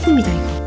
소금이다 이거.